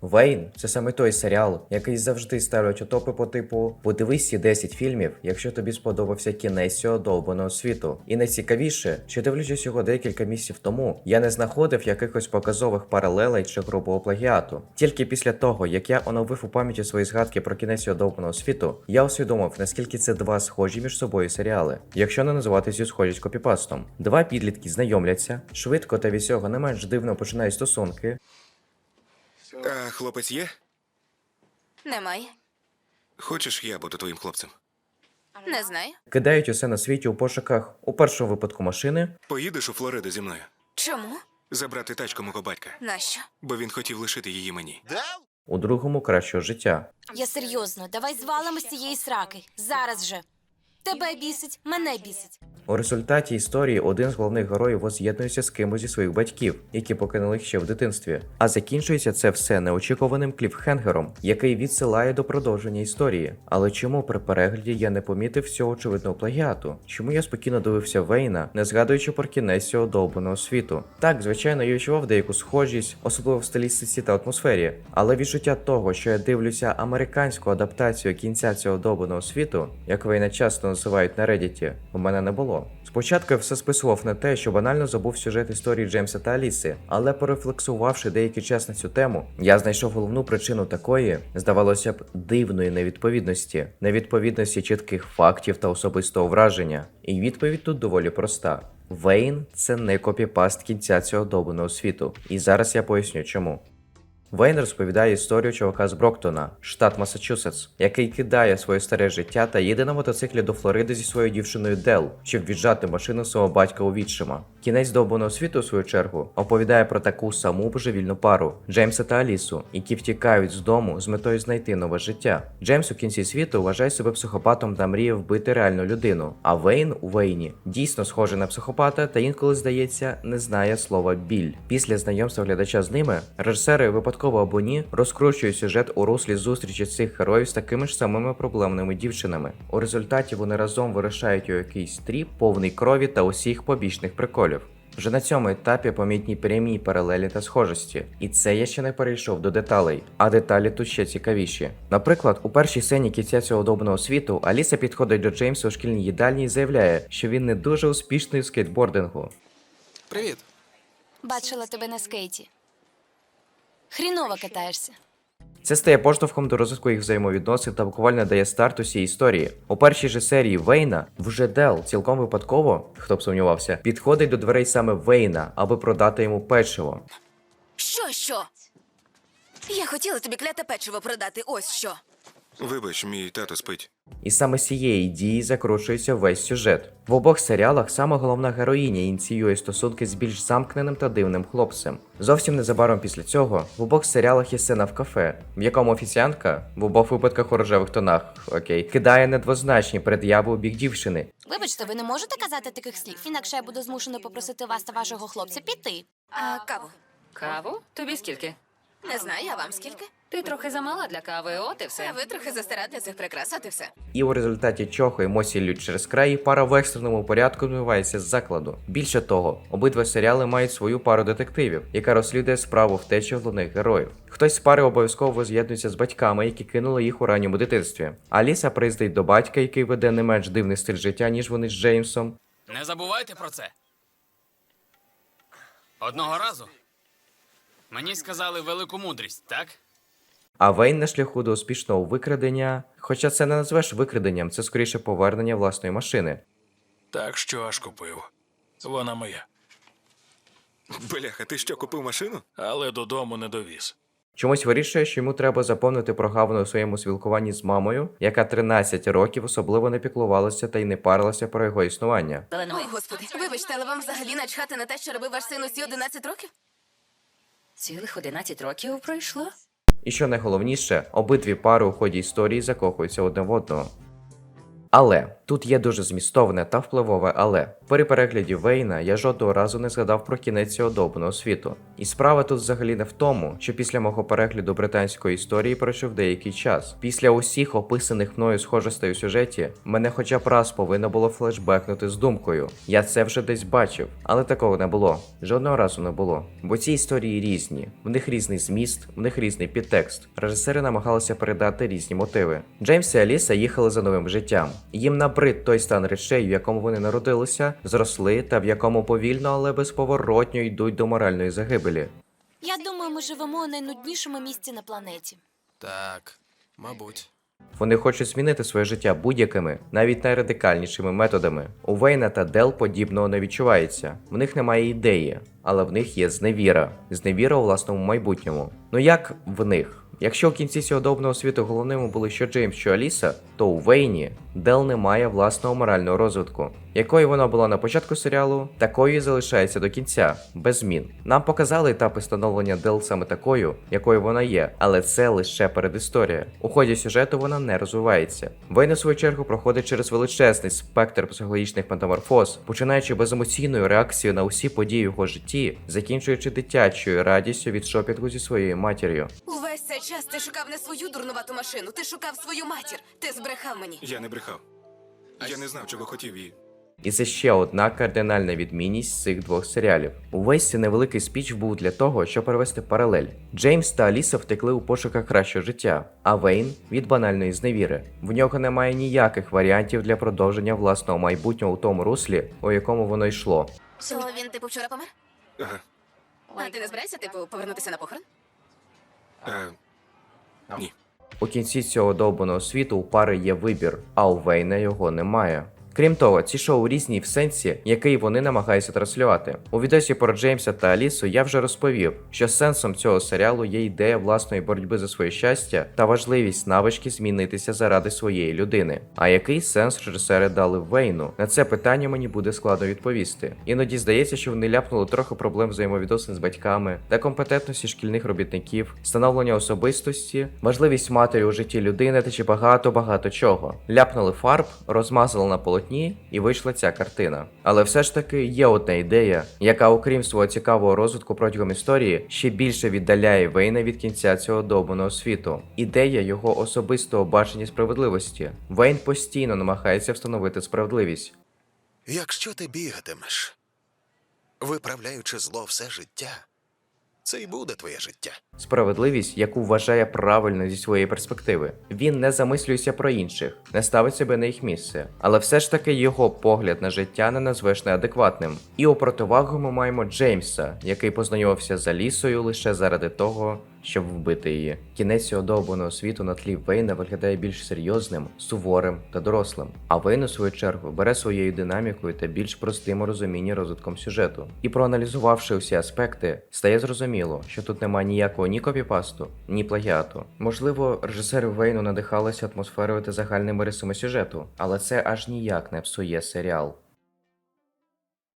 Вейн це саме той серіал, який завжди ставлять у топи по типу подивись ці 10 фільмів, якщо тобі сподобався кінець цього довбаного світу. І найцікавіше, що дивлячись його декілька місяців тому, я не знаходив якихось показових паралелей чи грубого плагіату. Тільки після того, як я оновив у пам'яті свої згадки про кінець цього довбаного світу, я усвідомив, наскільки це два схожі між собою серіали, якщо не називати цю схожість копіпастом. Два підлітки знайомляться, швидко та від цього не менш дивно починають стосунки. А хлопець є? Немає. Хочеш, я буду твоїм хлопцем? Не знаю. Кидають усе на світі у пошуках у першому випадку машини, Поїдеш у Флориду зі мною? Чому? Забрати тачку мого батька, Нащо? бо він хотів лишити її мені. у другому кращого життя. Я серйозно, давай звалимо з цієї сраки. Зараз же. Тебе бісить, мене бісить. У результаті історії один з головних героїв воз'єднується з кимось зі своїх батьків, які покинули їх ще в дитинстві. А закінчується це все неочікуваним кліфхенгером, який відсилає до продовження історії. Але чому при перегляді я не помітив цього очевидного плагіату? Чому я спокійно дивився Вейна, не згадуючи про кінець цього довбаного світу? Так, звичайно, я відчував деяку схожість, особливо в стилістиці та атмосфері, але відчуття того, що я дивлюся американську адаптацію кінця цього довбаного світу, як Вейна часто називають на Reddit, у мене не було. Спочатку я все списував на те, що банально забув сюжет історії Джеймса та Аліси, але порефлексувавши деякий час на цю тему, я знайшов головну причину такої, здавалося б, дивної невідповідності, невідповідності чітких фактів та особистого враження. І відповідь тут доволі проста. Вейн це не копіпаст кінця цього довбаного світу. І зараз я поясню чому. Вейн розповідає історію чувака з Броктона, штат Масачусетс, який кидає своє старе життя та їде на мотоциклі до Флориди зі своєю дівчиною Дел, щоб віджати машину свого батька у відчима. Кінець довбаного світу, у свою чергу, оповідає про таку саму божевільну пару Джеймса та Алісу, які втікають з дому з метою знайти нове життя. Джеймс у кінці світу вважає себе психопатом та мріє вбити реальну людину. А Вейн у Вейні дійсно схожий на психопата та інколи здається не знає слова біль. Після знайомства глядача з ними режисери випадково або ні розкручують сюжет у руслі зустрічі цих героїв з такими ж самими проблемними дівчинами. У результаті вони разом вирішають у якийсь тріп повний крові та усіх побічних приколів. Вже на цьому етапі помітні прямі паралелі та схожості, і це я ще не перейшов до деталей, а деталі тут ще цікавіші. Наприклад, у першій сцені кінця цього добного світу Аліса підходить до Джеймса у шкільній їдальні і заявляє, що він не дуже успішний у скейтбордингу. Привіт. Бачила тебе на скейті. Хріново катаєшся. Це стає поштовхом до розвитку їх взаємовідносин та буквально дає старт усій історії. У першій же серії Вейна вже Дел цілком випадково, хто б сумнівався, підходить до дверей саме Вейна, аби продати йому печиво. Що, що? Я хотіла тобі кляте печиво продати. Ось що. Вибач, мій тато спить. І саме з цієї дії закручується весь сюжет. В обох серіалах саме головна героїня ініціює стосунки з більш замкненим та дивним хлопцем. Зовсім незабаром після цього в обох серіалах є сцена в кафе, в якому офіціантка в обох випадках у рожевих тонах, окей, кидає недвозначні пред'яви у бік дівчини. Вибачте, ви не можете казати таких слів, інакше я буду змушена попросити вас та вашого хлопця піти. А каву? Каву? Тобі скільки? Не знаю, а вам скільки? Ти трохи замала для кави, от і все. А ви трохи застара для цих прикрас, от і все. І у результаті чого емоції лють через край, пара в екстреному порядку відмивається з закладу. Більше того, обидва серіали мають свою пару детективів, яка розслідує справу втечі головних героїв. Хтось з пари обов'язково з'єднується з батьками, які кинули їх у ранньому дитинстві. Аліса приїздить до батька, який веде не менш дивний стиль життя, ніж вони з Джеймсом. Не забувайте про це. Одного разу мені сказали велику мудрість, так? А Вейн на шляху до успішного викрадення. Хоча це не назвеш викраденням, це скоріше повернення власної машини. Так що аж купив. Вона моя. Бляха, ти що, купив машину? Але додому не довіз. Чомусь вирішує, що йому треба заповнити прогавину у своєму спілкуванні з мамою, яка 13 років особливо не піклувалася та й не парилася про його існування. О, господи, вибачте, але вам взагалі начхати на те, що робив ваш син усі 11 років? Цілих 11 років пройшло? І що найголовніше, обидві пари у ході історії закохуються одне в одного. Але Тут є дуже змістовне та впливове, але при перегляді Вейна я жодного разу не згадав про кінець цього довбаного світу. І справа тут взагалі не в тому, що після мого перегляду британської історії пройшов деякий час. Після усіх описаних мною схожостей у сюжеті, мене хоча б раз повинно було флешбекнути з думкою. Я це вже десь бачив, але такого не було. Жодного разу не було. Бо ці історії різні, в них різний зміст, в них різний підтекст. Режисери намагалися передати різні мотиви. Джеймс і Аліса їхали за новим життям. Їм набрид той стан речей, в якому вони народилися, зросли та в якому повільно, але безповоротньо йдуть до моральної загибелі. Я думаю, ми живемо у найнуднішому місці на планеті. Так, мабуть. Вони хочуть змінити своє життя будь-якими, навіть найрадикальнішими методами. У Вейна та Дел подібного не відчувається. В них немає ідеї, але в них є зневіра. Зневіра у власному майбутньому. Ну як в них? Якщо в кінці цього довбного світу головними були що Джеймс, що Аліса, то у Вейні Дел не має власного морального розвитку. Якою вона була на початку серіалу, такою і залишається до кінця, без змін. Нам показали етапи становлення Дел саме такою, якою вона є, але це лише передісторія. У ході сюжету вона не розвивається. Вейн, у свою чергу, проходить через величезний спектр психологічних метаморфоз, починаючи беземоційною реакцією на усі події його житті, закінчуючи дитячою радістю від шопінгу зі своєю матір'ю. Увесь час ти шукав не свою дурнувату машину, ти шукав свою матір. Ти збрехав мені. Я не брехав. Я не знав, чого хотів її. І це ще одна кардинальна відмінність цих двох серіалів. Увесь цей невеликий спіч був для того, щоб провести паралель. Джеймс та Аліса втекли у пошуках кращого життя, а Вейн від банальної зневіри. В нього немає ніяких варіантів для продовження власного майбутнього у тому руслі, у якому воно йшло. То він типу вчора помер? Ага. А ти не збираєшся, типу, повернутися на похорон? Е, ні. У кінці цього довбаного світу у пари є вибір, а у Вейна його немає. Крім того, ці шоу різні в сенсі, який вони намагаються транслювати. У відосі про Джеймса та Алісу я вже розповів, що сенсом цього серіалу є ідея власної боротьби за своє щастя та важливість навички змінитися заради своєї людини. А який сенс режисери дали Вейну? На це питання мені буде складно відповісти. Іноді здається, що вони ляпнули трохи проблем взаємовідносин з батьками та компетентності шкільних робітників, становлення особистості, важливість матері у житті людини та чи багато багато чого. Ляпнули фарб, розмазали на полотні, і вийшла ця картина. Але все ж таки є одна ідея, яка, окрім свого цікавого розвитку протягом історії, ще більше віддаляє Вейна від кінця цього довбаного світу. Ідея його особистого бачення справедливості. Вейн постійно намагається встановити справедливість. Якщо ти бігатимеш, виправляючи зло все життя, це й буде твоє життя. Справедливість, яку вважає правильно зі своєї перспективи. Він не замислюється про інших, не ставить себе на їх місце, але все ж таки його погляд на життя не назвеш неадекватним. І у противагу ми маємо Джеймса, який познайомився з Алісою лише заради того, щоб вбити її. Кінець цього довбаного світу на тлі Вейна виглядає більш серйозним, суворим та дорослим. А Вейн, у свою чергу, бере своєю динамікою та більш простим у розвитком сюжету. І проаналізувавши усі аспекти, стає зрозуміло, що тут немає ніякого ні копіпасту, ні плагіату. Можливо, режисери Вейну надихалися атмосферою та загальними рисами сюжету, але це аж ніяк не псує серіал.